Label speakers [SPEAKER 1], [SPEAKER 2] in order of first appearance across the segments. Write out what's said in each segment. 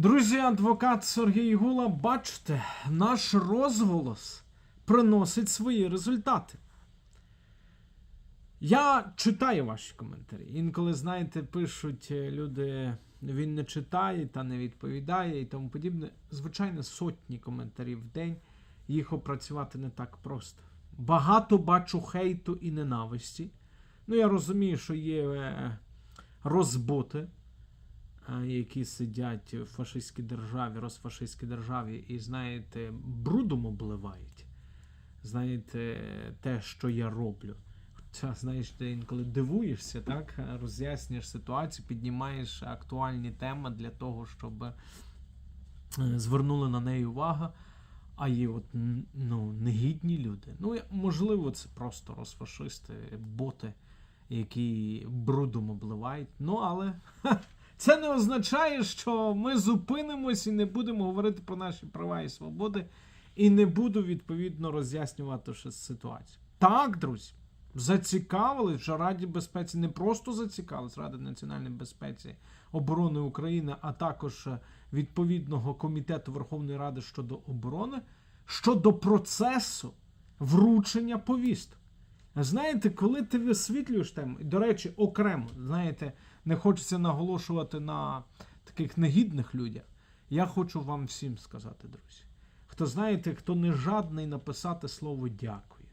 [SPEAKER 1] Друзі, адвокат Сергій Гула, бачите, наш розголос приносить свої результати. Я читаю ваші коментарі. Інколи, знаєте, пишуть е, люди, він не читає та не відповідає і тому подібне. Звичайно, сотні коментарів в день. Їх опрацювати не так просто. Багато бачу хейту і ненависті. Ну, я розумію, що є е, розботи, які сидять в фашистській державі, розфашистській державі, і, знаєте, брудом обливають. Знаєте, те, що я роблю. Хоча, знаєш, ти інколи дивуєшся, так? Роз'яснюєш ситуацію, піднімаєш актуальні теми для того, щоб е, звернули на неї увагу. А є от ну, негідні люди. Ну, можливо, це просто розфашисти, боти, які брудом обливають. Ну, але ха, це не означає, що ми зупинимось і не будемо говорити про наші права і свободи, і не буду відповідно роз'яснювати ситуацію. Так, друзі, зацікавились вже Раді безпеці, не просто зацікавились Ради національної безпеці оборони України, а також е, відповідного комітету Верховної Ради щодо оборони щодо процесу вручення повісток. Знаєте, коли ти висвітлюєш тему, до речі, окремо, знаєте, не хочеться наголошувати на таких негідних людях. Я хочу вам всім сказати, друзі. Хто знаєте, хто не жадний написати слово дякую,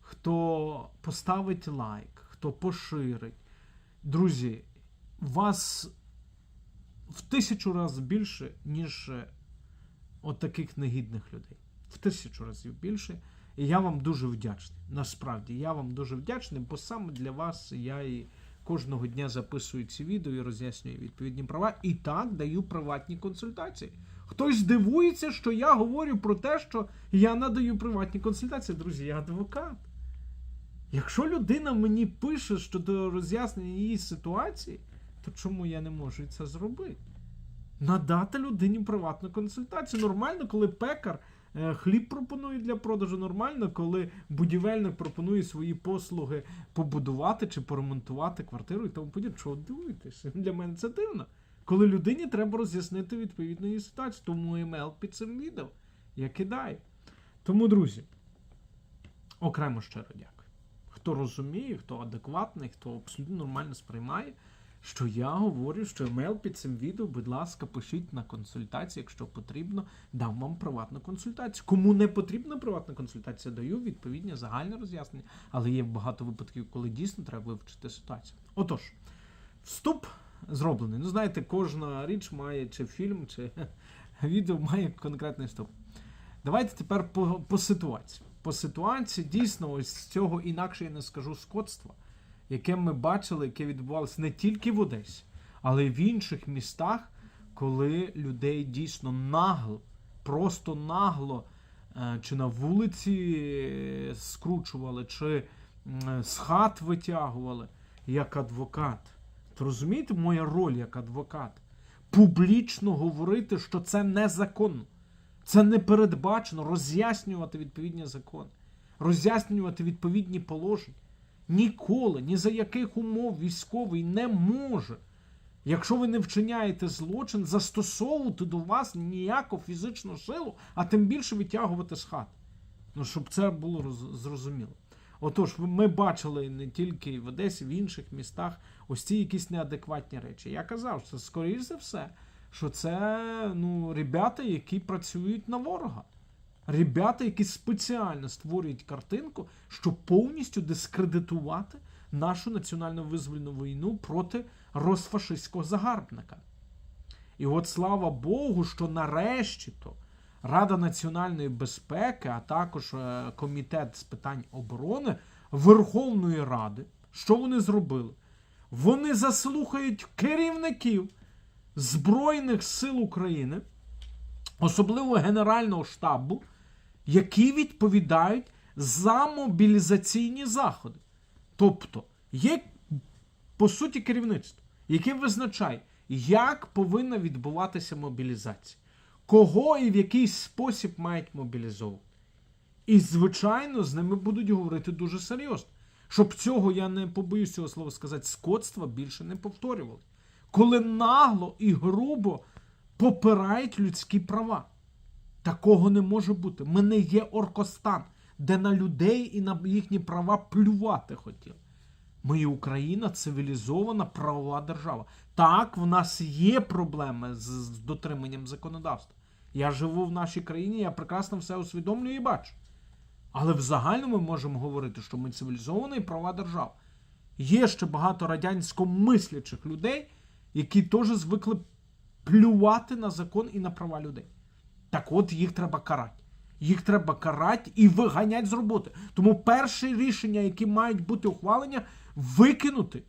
[SPEAKER 1] хто поставить лайк, хто поширить. Друзі, вас в тисячу разів більше, ніж е, от таких негідних людей. В тисячу разів більше. І я вам дуже вдячний. Насправді, я вам дуже вдячний, бо саме для вас я і кожного дня записую ці відео і роз'яснюю відповідні права. І так даю приватні консультації. Хтось дивується, що я говорю про те, що я надаю приватні консультації. Друзі, я адвокат. Якщо людина мені пише щодо роз'яснення її ситуації, то чому я не можу це зробити? Надати людині приватну консультацію. Нормально, коли пекар хліб пропонує для продажу, нормально, коли будівельник пропонує свої послуги побудувати чи поремонтувати квартиру і тому подібне. Чого дивуєтесь? Для мене це дивно. Коли людині треба роз'яснити відповідну ситуацію, тому емейл під цим відео я кидаю. Тому, друзі, окремо щиро дякую. Хто розуміє, хто адекватний, хто абсолютно нормально сприймає, що я говорю, що емейл під цим відео, будь ласка, пишіть на консультацію, якщо потрібно, дам вам приватну консультацію. Кому не потрібна приватна консультація, даю відповідні загальне роз'яснення, але є багато випадків, коли дійсно треба вивчити ситуацію. Отож, вступ зроблений. Ну, знаєте, кожна річ має чи фільм, чи відео має конкретний вступ. Давайте тепер по, по ситуації. По ситуації дійсно ось цього інакше я не скажу скотства, яке ми бачили, яке відбувалося не тільки в Одесі, але й в інших містах, коли людей дійсно нагло, просто нагло, е, чи на вулиці е, скручували, чи з хат витягували як адвокат. То розумієте, моя роль як адвокат? Публічно говорити, що це незаконно. Це не передбачено роз'яснювати відповідні закони, роз'яснювати відповідні положення. Ніколи, ні за яких умов військовий не може, якщо ви не вчиняєте злочин, застосовувати до вас ніяку фізичну силу, а тим більше витягувати з хат. Ну, щоб це було зрозуміло. Отож, ми бачили не тільки в Одесі, в інших містах ось ці якісь неадекватні речі. Я казав, що скоріш за все, що це ну, ребята, які працюють на ворога. Ребята, які спеціально створюють картинку, щоб повністю дискредитувати нашу національно визвольну війну проти розфашистського загарбника. І от слава Богу, що нарешті то Рада національної безпеки, а також е, Комітет з питань оборони Верховної Ради, що вони зробили? Вони заслухають керівників Збройних сил України, особливо Генерального штабу, які відповідають за мобілізаційні заходи. Тобто є по суті керівництво, яке визначає, як повинна відбуватися мобілізація, кого і в який спосіб мають мобілізовувати. І, звичайно, з ними будуть говорити дуже серйозно. Щоб цього, я не побоюсь цього слова сказати, скотства більше не повторювали. Коли нагло і грубо попирають людські права. Такого не може бути. Ми не є Оркостан, де на людей і на їхні права плювати хотіли. Ми є Україна цивілізована правова держава. Так, в нас є проблеми з, з дотриманням законодавства. Я живу в нашій країні, я прекрасно все усвідомлюю і бачу. Але в загальному ми можемо говорити, що ми цивілізована і права держава. Є ще багато радянськомислячих людей, які теж звикли плювати на закон і на права людей. Так от їх треба карати. Їх треба карати і виганяти з роботи. Тому перше рішення, які мають бути ухвалення, викинути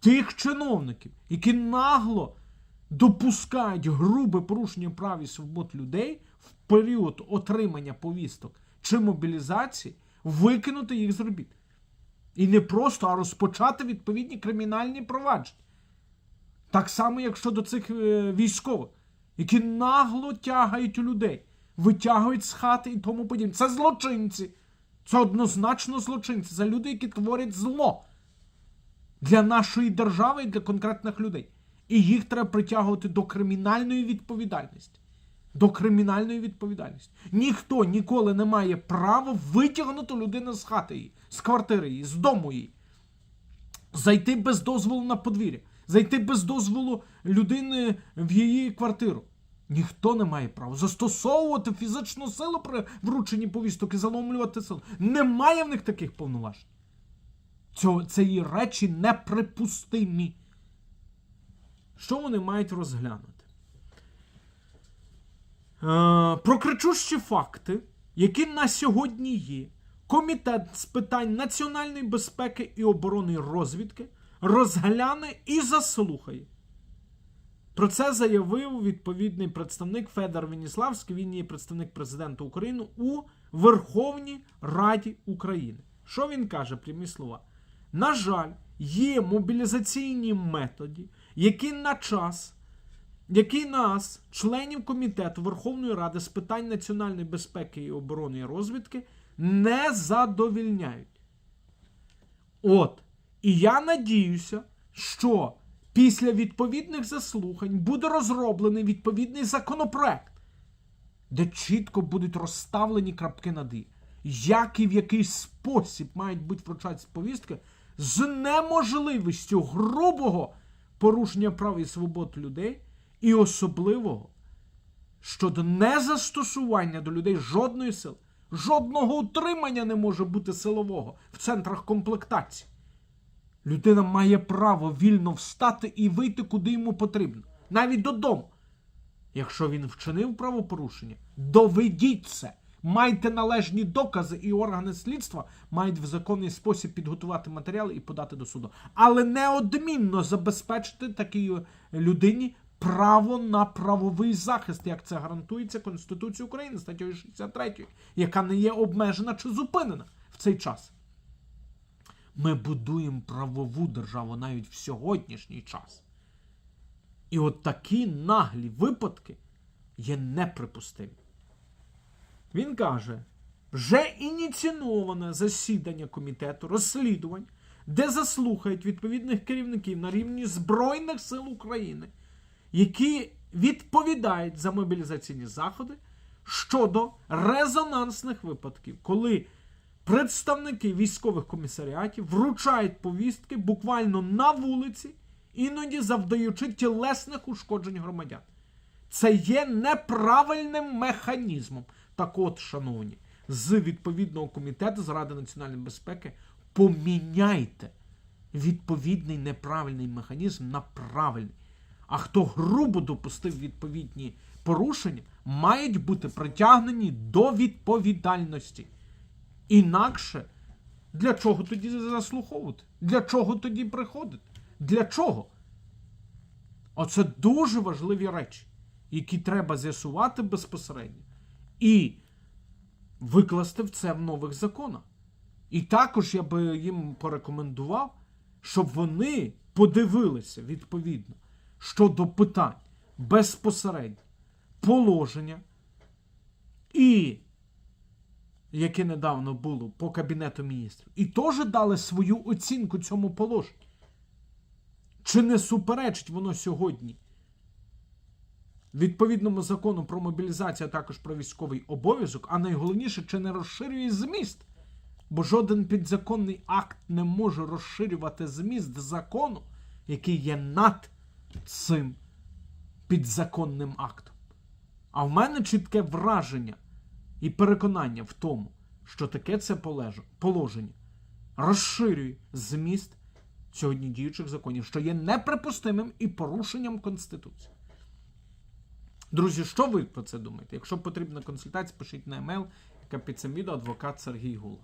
[SPEAKER 1] тих чиновників, які нагло допускають грубе порушення прав і свобод людей в період отримання повісток чи мобілізації, викинути їх з робіт. І не просто, а розпочати відповідні кримінальні провадження. Так само, як щодо цих е, військових, які нагло тягають у людей, витягують з хати і тому подібне. Це злочинці. Це однозначно злочинці. Це люди, які творять зло для нашої держави і для конкретних людей. І їх треба притягувати до кримінальної відповідальності. До кримінальної відповідальності. Ніхто ніколи не має права витягнути людину з хати її, з квартири її, з дому її. Зайти без дозволу на подвір'я, зайти без дозволу людини в її квартиру. Ніхто не має права застосовувати фізичну силу при врученні повісток і заломлювати силу. Немає в них таких повноважень. Цього, цієї речі неприпустимі. Що вони мають розглянути? Е, про кричущі факти, які на сьогодні є, Комітет з питань національної безпеки і оборони розвідки розгляне і заслухає. Про це заявив відповідний представник Федор Веніславський, він є представник президента України у Верховній Раді України. Що він каже, прямі слова? На жаль, є мобілізаційні методи, які на час, які нас, членів комітету Верховної Ради з питань національної безпеки і оборони і розвідки, не задовільняють. От. І я надіюся, що після відповідних заслухань буде розроблений відповідний законопроект, де чітко будуть розставлені крапки над «і». Як і в який спосіб мають бути вручатися повістки з неможливістю грубого порушення прав і свобод людей, і особливого щодо незастосування до людей жодної сили. Жодного утримання не може бути силового в центрах комплектації. Людина має право вільно встати і вийти куди йому потрібно, навіть додому. Якщо він вчинив правопорушення, доведіть це. Майте належні докази, і органи слідства мають в законний спосіб підготувати матеріали і подати до суду. Але неодмінно забезпечити такій людині право на правовий захист, як це гарантується Конституцією України статтею 63, яка не є обмежена чи зупинена в цей час. Ми будуємо правову державу навіть в сьогоднішній час. І от такі наглі випадки є неприпустимі. Він каже, вже ініційоване засідання комітету розслідувань, де заслухають відповідних керівників на рівні Збройних сил України, які відповідають за мобілізаційні заходи щодо резонансних випадків, коли представники військових комісаріатів вручають повістки буквально на вулиці, іноді завдаючи тілесних ушкоджень громадян. Це є неправильним механізмом. Так от, шановні, з відповідного комітету з Ради національної безпеки поміняйте відповідний неправильний механізм на правильний. А хто грубо допустив відповідні порушення, мають бути притягнені до відповідальності. Інакше для чого тоді заслуховувати? Для чого тоді приходити? Для чого? Оце дуже важливі речі, які треба з'ясувати безпосередньо. І викласти в це в нових законах. І також я би їм порекомендував, щоб вони подивилися відповідно щодо питань безпосередньо положення і яке недавно було по Кабінету міністрів, і теж дали свою оцінку цьому положенню. Чи не суперечить воно сьогодні відповідному закону про мобілізацію, а також про військовий обов'язок, а найголовніше, чи не розширює зміст. Бо жоден підзаконний акт не може розширювати зміст закону, який є над цим підзаконним актом. А в мене чітке враження і переконання в тому, що таке це положення розширює зміст сьогодні діючих законів, що є неприпустимим і порушенням Конституції. Друзі, що ви про це думаєте? Якщо потрібна консультація, пишіть на емейл, яка під цим відео адвокат Сергій Гула.